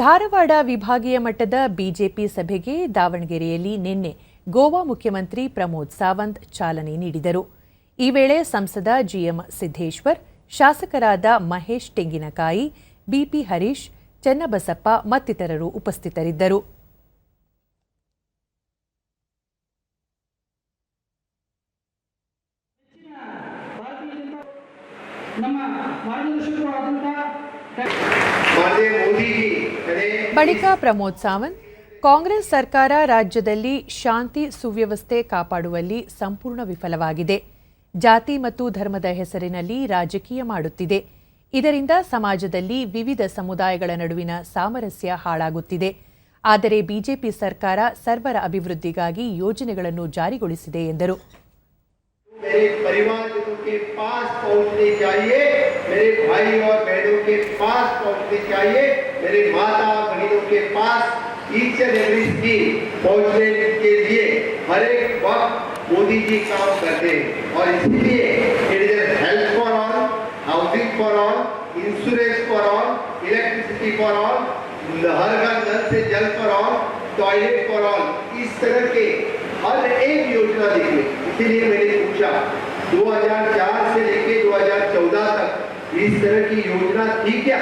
ಧಾರವಾಡ ವಿಭಾಗೀಯ ಮಟ್ಟದ ಬಿಜೆಪಿ ಸಭೆಗೆ ದಾವಣಗೆರೆಯಲ್ಲಿ ನಿನ್ನೆ ಗೋವಾ ಮುಖ್ಯಮಂತ್ರಿ ಪ್ರಮೋದ್ ಸಾವಂತ್ ಚಾಲನೆ ನೀಡಿದರು. ಈ ವೇಳೆ ಸಂಸದ ಜಿಎಂ ಸಿದ್ದೇಶ್ವರ್ ಶಾಸಕರಾದ ಮಹೇಶ್ ತೆಂಗಿನಕಾಯಿ ಬಿಪಿ ಹರೀಶ್ ಚೆನ್ನಬಸಪ್ಪ ಮತ್ತಿತರರು ಉಪಸ್ಥಿತರಿದ್ದರು. ನಮ್ಮ ಬಳಿಕ ಪ್ರಮೋದ್ ಸಾವಂತ್, ಕಾಂಗ್ರೆಸ್ ಸರ್ಕಾರ ರಾಜ್ಯದಲ್ಲಿ ಶಾಂತಿ ಸುವ್ಯವಸ್ಥೆ ಕಾಪಾಡುವಲ್ಲಿ ಸಂಪೂರ್ಣ ವಿಫಲವಾಗಿದೆ. ಜಾತಿ ಮತ್ತು ಧರ್ಮದ ಹೆಸರಿನಲ್ಲಿ ರಾಜಕೀಯ ಮಾಡುತ್ತಿದೆ. ಇದರಿಂದ ಸಮಾಜದಲ್ಲಿ ವಿವಿಧ ಸಮುದಾಯಗಳ ನಡುವಿನ ಸಾಮರಸ್ಯ ಹಾಳಾಗುತ್ತಿದೆ. ಆದರೆ ಬಿಜೆಪಿ ಸರ್ಕಾರ ಸರ್ವರ ಅಭಿವೃದ್ಧಿಗಾಗಿ ಯೋಜನೆಗಳನ್ನು ಜಾರಿಗೊಳಿಸಿದೆ ಎಂದರು. के पास पहुंचनी चाहिए, मेरे भाई और बहनों के पास पहुंचनी चाहिए, मेरे माता बहनों के पास ईच एंड पहुँचने के लिए हर एक वक्त मोदी जी काम करते हैं। और इसीलिए it is health for all housing for all insurance for all electricity for all हर घर नल से जल for all toilet for all इस तरह के हर एक योजना देखिए। इसीलिए मैंने पूछा 2004 से लेके 2014 तक इस तरह की योजना थी क्या?